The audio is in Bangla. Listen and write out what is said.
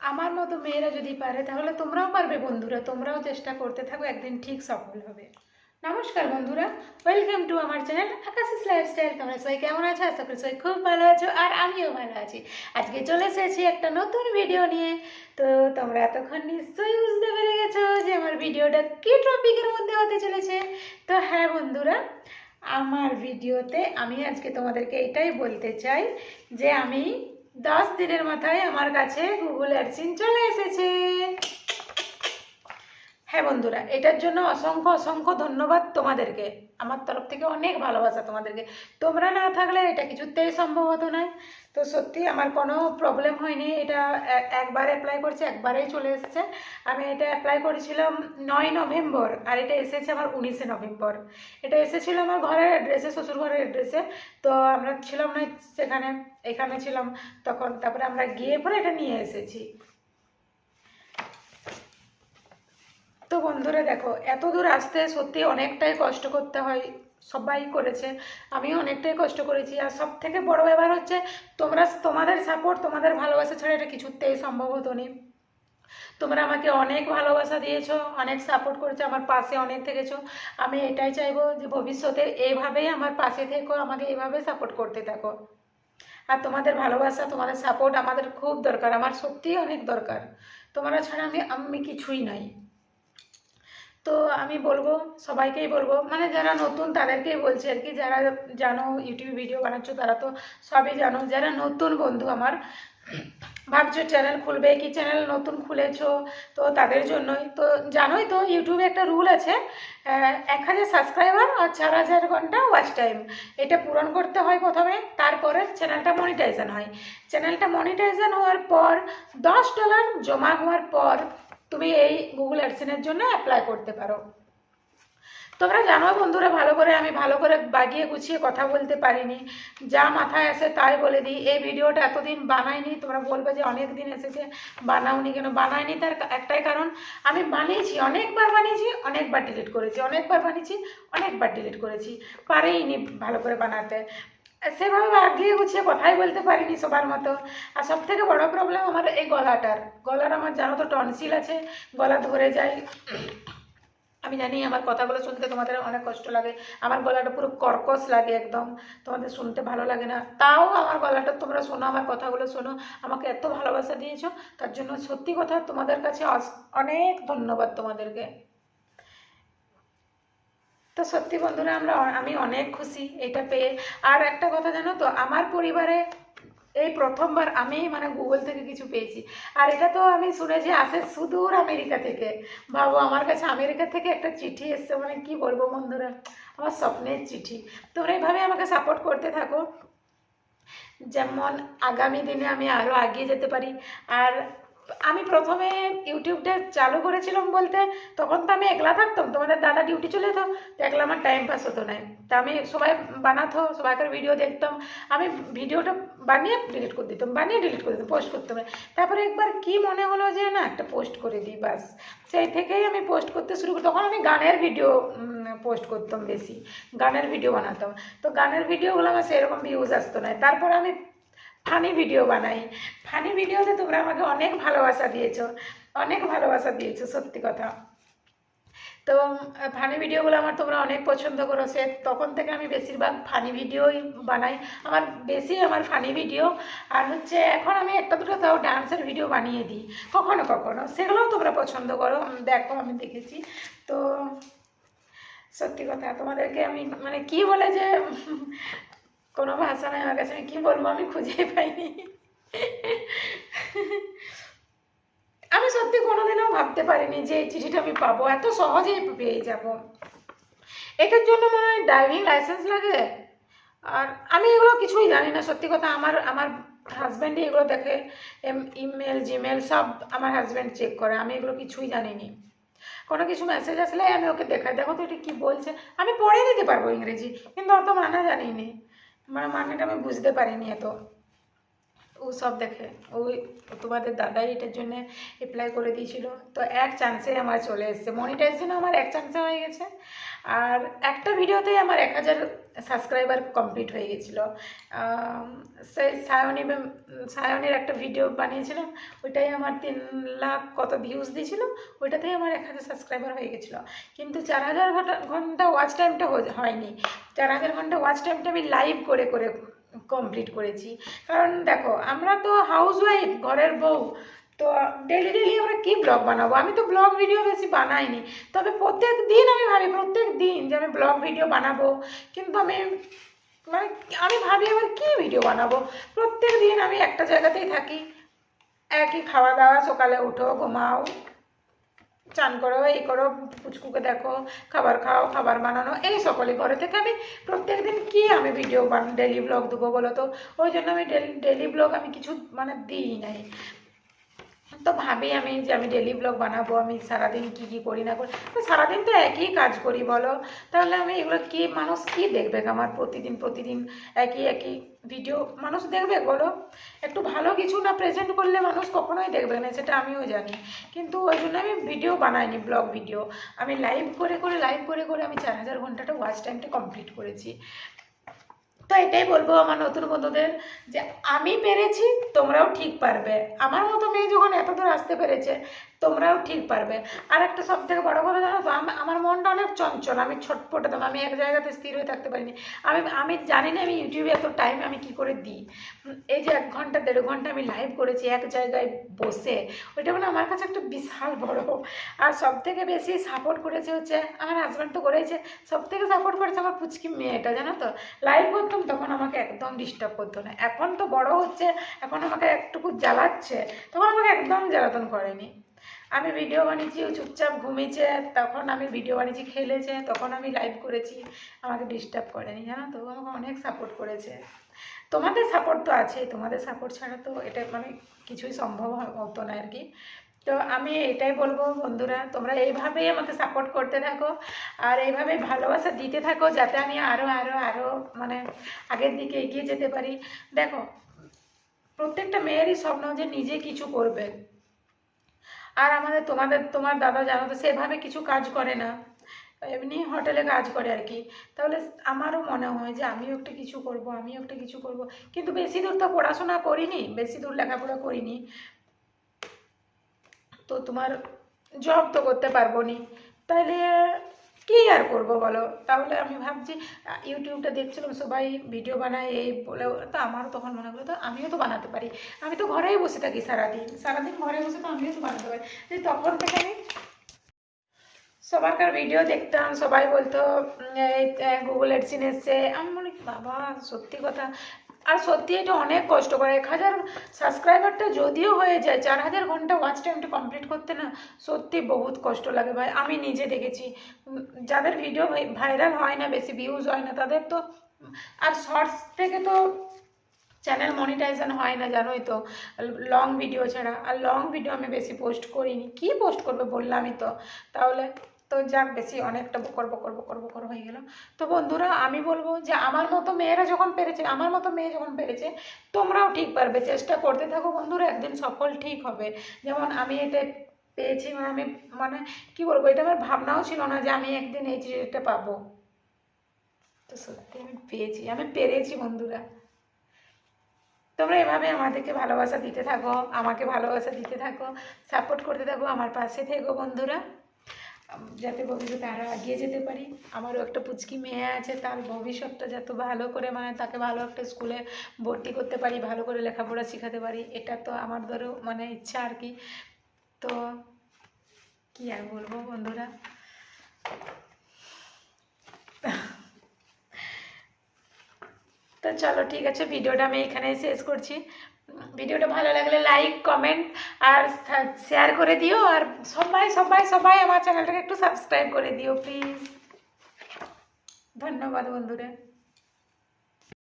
আমার মতো মেয়েরা যদি পারে, তাহলে তোমরাও পারবে বন্ধুরা, তোমরাও চেষ্টা করতে থাকো, একদিন ঠিক সফল হবে নমস্কার বন্ধুরা ওয়েলকাম টু আমার চ্যানেল আকাশিস লাইফস্টাইল তোমরা সবাই কেমন আছো? আশা করি সবাই খুব ভালো আছো, আর আমিও ভালো আছি। আজকে চলে এসেছি একটা নতুন ভিডিও নিয়ে। তো তোমরা এতক্ষণ নিশ্চয়ই বুঝতে পেরে গেছো যে আমার ভিডিওটা কী টপিকের মধ্যে হতে চলেছে। তো হ্যাঁ বন্ধুরা, আমার ভিডিওতে আমি আজকে তোমাদেরকে এটাই বলতে চাই যে আমি দশ দিনের মাথায় আমার কাছে গুগল অ্যাডসিন চলে এসেছে। হ্যাঁ বন্ধুরা, এটার জন্য অসংখ্য অসংখ্য ধন্যবাদ তোমাদেরকে। আমার তরফ থেকে অনেক ভালোবাসা তোমাদেরকে। তোমরা না থাকলে এটা কিছুতেই সম্ভব হতো না। তো সত্যি আমার কোনো প্রবলেম হয়নি। এটা একবার অ্যাপ্লাই করছি, একবারেই চলে এসেছে। আমি এটা অ্যাপ্লাই করেছিলাম নয় নভেম্বর, আর এটা এসেছে আমার উনিশে নভেম্বর। এটা এসেছিল আমার ঘরের অ্যাড্রেসে শ্বশুর ঘরের অ্যাড্রেসে তো আমরা ছিলাম না সেখানে, এখানে ছিলাম। তখন তারপরে আমরা গিয়ে পরে এটা নিয়ে এসেছি। তো বন্ধুরা দেখো, এত দূর আসতে সত্যি অনেকটাই কষ্ট করতে হয়, সবাই করেছে, আমিও অনেকটাই কষ্ট করেছি। আর সব থেকে বড় ব্যাপার হচ্ছে, তোমরা, তোমাদের সাপোর্ট তোমাদের ভালোবাসা ছাড়া এটা কিছুতেই সম্ভব হতো না। তোমরা আমাকে অনেক ভালোবাসা দিয়েছ, অনেক সাপোর্ট করেছ, আমার পাশে অনেক থেকেছো। আমি এটাই চাইব যে ভবিষ্যতে এইভাবেই আমার পাশে থেকো, আমাকে এইভাবে সাপোর্ট করতে থাকো। আর তোমাদের ভালোবাসা, তোমাদের সাপোর্ট আমাদের খুব দরকার, আমার সত্যিই অনেক দরকার। তোমরা ছাড়া আমি আমি কিছুই নাই। তো আমি বলব, সবাইকেই বলব মানে যারা নতুন তাদেরকেই বলছি আর কি, যারা জানো ইউটিউবে ভিডিও বানাচ্ছ তারা তো সবই জানো, যারা নতুন বন্ধু আমার, ভাবছ চ্যানেল খুলবে, কি চ্যানেল নতুন খুলেছো, তো তাদের জন্যই, তো জানোই তো ইউটিউবে একটা রুল আছে এক হাজার সাবস্ক্রাইবার আর চার হাজার ঘণ্টা ওয়াচ টাইম এটা পূরণ করতে হয় প্রথমে, তারপরে চ্যানেলটা মনিটাইজেশন হয় চ্যানেলটা মনিটাইজেশন হওয়ার পর দশ ডলার জমা হওয়ার পর তুমি এই গুগল অ্যাডসেনের জন্য অ্যাপ্লাই করতে পারো। তোমরা জানো বন্ধুরা, ভালো করে আমি ভালো করে বাগিয়ে গুছিয়ে কথা বলতে পারিনি। যা মাথায় আসে তাই বলে দিই। এই ভিডিওটা এতদিন বানাইনি, তোমরা বলবে যে অনেক দিন এসেছে, বানাওনি কেন? বানাইনি তার একটাই কারণ, আমি বানিয়েছি, অনেকবার বানিয়েছি, অনেকবার ডিলিট করেছি, অনেকবার বানিয়েছি, অনেকবার ডিলিট করেছি। পারেইনি ভালো করে বানাতে। সেভাবে বাগিয়ে গুছিয়ে কথাই বলতে পারিনি সবার মতো। আর সব থেকে বড় প্রবলেম আমার এই গলাটার। গলার আমার জানো তো টনসিল আছে, গলা ধরে যায়। আমি জানি আমার কথাগুলো শুনতে তোমাদের অনেক কষ্ট লাগে। আমার গলাটা পুরো কর্কশ লাগে একদম। তোমাদের শুনতে ভালো লাগে না। তাও আমার গলাটা তোমরা শোনো, আমার কথাগুলো শোনো। আমাকে এত ভালোবাসা দিয়েছ। তার জন্য সত্যি কথা তোমাদের কাছে অনেক ধন্যবাদ তোমাদেরকে। তো সত্যি বন্ধুরা আমরা আমি অনেক খুশি এটা পেয়ে। আর একটা কথা জানো তো, আমার পরিবারে এই প্রথমবার আমি মানে গুগল থেকে কিছু পেয়েছি। আর এটা তো আমি শুনেছি আসে সুদূর আমেরিকা থেকে। ভাবো আমার কাছে আমেরিকা থেকে একটা চিঠি এসছে মানে কি বলব বন্ধুরা? আমার স্বপ্নের চিঠি। তোমরা এইভাবে আমাকে সাপোর্ট করতে থাকো। যেমন আগামী দিনে আমি আরও এগিয়ে যেতে পারি। আর আমি প্রথমে ইউটিউবটা চালু করেছিলাম বলতে, তখন তো আমি একলা থাকতাম, তোমাদের দাদা ডিউটি চলে তো একলা আমার টাইম পাস হতো না। তা আমি সবাই বানাতো, সবাইকার ভিডিও দেখতাম, আমি ভিডিওটা বানিয়ে ডিলিট করে দিতাম, বানিয়ে ডিলিট করে দিতাম পোস্ট করতাম। তারপরে একবার কি মনে হলো যে না, একটা পোস্ট করে দিই, বাস। সেই থেকেই আমি পোস্ট করতে শুরু করি। তখন আমি গানের ভিডিও পোস্ট করতাম বেশি, গানের ভিডিও বানাতাম। তো গানের ভিডিওগুলো আমার সেরকম ভিউজ আসতো না। তারপর আমি ফানি ভিডিও বানাই। ফানি ভিডিওতে তোমরা আমাকে অনেক ভালোবাসা দিয়েছ, অনেক ভালোবাসা দিয়েছ, সত্যি কথা। তো ফানি ভিডিওগুলো আমার তোমরা অনেক পছন্দ করো সে তখন থেকে আমি বেশিরভাগ ফানি ভিডিওই বানাই। আমার বেশি আমার ফানি ভিডিও। আর হচ্ছে, এখন আমি একটা দুটো তাও ডান্সের ভিডিও বানিয়ে দিই। কখনো কখনো। সেগুলোও তোমরা পছন্দ করো। দেখো, আমি দেখেছি। তো, সত্যি কথা, তোমাদেরকে আমি মানে কি বলে যে কোনো ভাষা নাই আমার কাছে, আমি কী বলব, আমি খুঁজেই পাইনি। আমি সত্যি কোনোদিনও ভাবতে পারিনি যে এই চিঠিটা আমি পাবো, এত সহজেই পেয়ে যাব। এটার জন্য মনে হয় ড্রাইভিং লাইসেন্স লাগে। আর আমি এগুলো কিছুই জানি না, সত্যি কথা, আমার আমার হাজব্যান্ডই এগুলো দেখে ইমেল জিমেল সব আমার হাজব্যান্ড চেক করে, আমি এগুলো কিছুই জানি জানিনি। কোনো কিছু মেসেজ আসলে আমি ওকে দেখাই, দেখো তো এটা কী বলছে। আমি পড়ে নিতে পারব ইংরেজি, কিন্তু অত মানা জানিনি। মানে মানেটা আমি বুঝতে পারিনি এত। ও সব দেখে। ওই তোমাদের দাদাই এটার জন্য অ্যাপ্লাই করে দিয়েছিল। তো এক চান্সে আমার চলে এসেছে। জন্য আমার এক চান্সে হয়ে গেছে। আর একটা ভিডিওতেই আমার এক হাজার সাবস্ক্রাইবার কমপ্লিট হয়ে গেছিল। সেই সায়নী সায়নের একটা ভিডিও বানিয়েছিলাম, ওইটাই আমার তিন লাখ কত ভিউজ দিয়েছিল, ওইটাতেই আমার এক হাজার সাবস্ক্রাইবার হয়ে গেছিল। কিন্তু চার হাজার ঘন্টা- ওয়াচ টাইমটা হয়ে- হয়নি। চার হাজার ঘণ্টা ওয়াচ টাইমটা আমি লাইভ করে করে কমপ্লিট করেছি। কারণ দেখো, আমরা তো হাউস ওয়াইফ ঘরের বউ। তো ডেলি ডেলি আমরা কি ব্লগ বানাবো? আমি তো ব্লগ ভিডিও বেশি বানাইনি। তবে প্রত্যেক দিন আমি ভাবি, প্রত্যেক দিন যে আমি ব্লগ ভিডিও বানাবো। কিন্তু আমি মানে আমি ভাবি আবার কি ভিডিও বানাবো? প্রত্যেক দিন আমি একটা জায়গাতেই থাকি। একই খাওয়া দাওয়া, সকালে উঠো, ঘুমাও। চান করো, এই করো, পুচকুকে দেখো, খাবার খাও, খাবার বানানো, এই সকলে ঘরে থেকে আমি প্রত্যেক দিন কি আমি ভিডিও বান ডেলি ব্লগ দেবো বলো তো? ওই জন্য আমি ডেলি ডেলি ব্লগ আমি কিছু মানে দিই নাই। তো ভাবি আমি যে আমি ডেলি ব্লগ বানাবো, আমি সারাদিন কি কি করি না করি? তো সারাদিন তো একই কাজ করি বলো। তাহলে আমি এগুলো কি মানুষ কি দেখবে আমার প্রতিদিন প্রতিদিন একই একই ভিডিও মানুষ দেখবে বলো? একটু ভালো কিছু না প্রেজেন্ট করলে মানুষ কখনোই দেখবে না, সেটা আমিও জানি। কিন্তু ওই জন্য আমি ভিডিও বানাইনি ব্লগ ভিডিও আমি লাইভ করে করে লাইভ করে করে আমি চার হাজার ঘন্টাটা ওয়াচ টাইমটা কমপ্লিট করেছি। তো এটাই বলব আমার নতুন বন্ধুদের যে আমি পেরেছি, তোমরাও ঠিক পারবে। আমার মতো মেয়ে যখন এত দূর আসতে পেরেছে তোমরাও ঠিক পারবে। আর একটা সব থেকে বড়ো কথা জানো তো, আম- আমার মনটা অনেক চঞ্চল, আমি ছটপটে দাম আমি এক জায়গাতে স্থির হয়ে থাকতে পারিনি। আমি আমি জানি না আমি ইউটিউবে এত টাইম আমি কি করে দিই। এই যে এক ঘণ্টা, দেড় ঘণ্টা আমি লাইভ করেছি এক জায়গায় বসে, ওইটা মানে আমার কাছে একটা বিশাল বড়। আর সব থেকে বেশি সাপোর্ট করেছে হচ্ছে, আমার হাজব্যান্ড তো করেছে সব থেকে সাপোর্ট করেছে আমার পুচকি মেয়েটা, জানো তো? লাইভ করতাম তখন আমাকে একদম ডিস্টার্ব করতো না। এখন তো বড় হচ্ছে, এখন আমাকে একটুকু জ্বালাচ্ছে, তখন আমাকে একদম জ্বালাতন করেনি। আমি ভিডিও বানিয়েছি চুপচাপ ঘুমিয়েছে, তখন আমি ভিডিও বানিয়েছি, খেলেছে, তখন আমি লাইভ করেছি। আমাকে ডিস্টার্ব করেনি, জানো তো? আমাকে অনেক সাপোর্ট করেছে। তোমাদের সাপোর্ট তো আছে তোমাদের সাপোর্ট ছাড়া তো এটা মানে কিছুই সম্ভব হতো না আর কি। তো আমি এটাই বলব বন্ধুরা, তোমরা এইভাবেই আমাকে সাপোর্ট করতে থাকো, আর এইভাবে ভালোবাসা দিতে থাকো, যাতে আমি আরও আরও আরও মানে আগের দিকে এগিয়ে যেতে পারি। দেখো, প্রত্যেকটা মেয়েরই স্বপ্ন যে নিজে কিছু করবে। আর আমাদের তোমাদের, তোমার দাদা জানো তো, সেভাবে কিছু কাজ করে না। এমনি হোটেলে কাজ করে আর কি। তাহলে আমারও মনে হয় যে আমিও একটা কিছু করব, আমিও একটা কিছু করব। কিন্তু বেশি দূর তো পড়াশোনা করিনি, বেশি দূর লেখাপড়া করিনি। তো তোমার জব তো করতে পারব নি। তাহলে কি আর করব বলো? তাহলে আমি ভাবছি ইউটিউবটা দেখছিলাম, সবাই ভিডিও বানায়, এই বলে, তো আমারও তখন মনে করল তো আমিও তো বানাতে পারি। আমি তো ঘরেই বসে থাকি সারাদিন। সারাদিন ঘরে বসে তো আমিও তো বানাতে পারি। তখন থেকে আমি সবারকার ভিডিও দেখতাম, সবাই বলতো গুগল এডসিন এসছে। আমি মনে বাবা, সত্যি কথা আর সত্যি এটা অনেক কষ্ট করে। এক হাজার সাবস্ক্রাইবারটা যদিও হয়ে যায়, চার হাজার ঘণ্টা ওয়াচ টাইমটা কমপ্লিট করতে না, সত্যি বহুত কষ্ট লাগে ভাই। আমি নিজে দেখেছি। যাদের ভিডিও ভাইরাল হয় না, বেশি ভিউজ হয় না, তাদের তো, আর শর্টস থেকে তো চ্যানেল মনিটাইজেশন হয় না, জানোই তো। লং ভিডিও ছাড়া। আর লং ভিডিও আমি বেশি পোস্ট করিনি। কি পোস্ট করবে বললামই তো। তাহলে তো যাক, বেশি অনেকটা বকর বকর বকর বকর হয়ে গেল। তো বন্ধুরা, আমি বলব যে আমার মতো মেয়েরা যখন পেরেছে, আমার মতো মেয়ে যখন পেরেছে, তোমরাও ঠিক পারবে, চেষ্টা করতে থাকো বন্ধুরা, একদিন সফল ঠিক হবে। যেমন আমি এটা পেয়েছি মানে আমি মানে কি বলব, এটা আমার ভাবনাও ছিল না যে আমি একদিন এই জিনিসটা পাবো। তো সত্যি আমি পেয়েছি, আমি পেরেছি বন্ধুরা। তোমরা এভাবে আমাদেরকে ভালোবাসা দিতে থাকো, আমাকে ভালোবাসা দিতে থাকো সাপোর্ট করতে থাকো, আমার পাশে থেকো বন্ধুরা। যাতে ভবিষ্যতে আরও এগিয়ে যেতে পারি। আমারও একটা পুচকি মেয়ে আছে, তার ভবিষ্যৎটা যাতে ভালো করে মানে তাকে ভালো একটা স্কুলে ভর্তি করতে পারি, ভালো করে লেখাপড়া শেখাতে পারি, এটা তো আমার ধরো মানে ইচ্ছা আর কি। তো কি আর বলব বন্ধুরা? তো চলো ঠিক আছে, ভিডিওটা আমি এখানেই শেষ করছি। ভিডিওটা ভালো লাগলে লাইক কমেন্ট আর শেয়ার করে দিও আর সবাই সবাই সবাই আমার চ্যানেলটাকে একটু সাবস্ক্রাইব করে দিও প্লিজ ধন্যবাদ বন্ধুরা।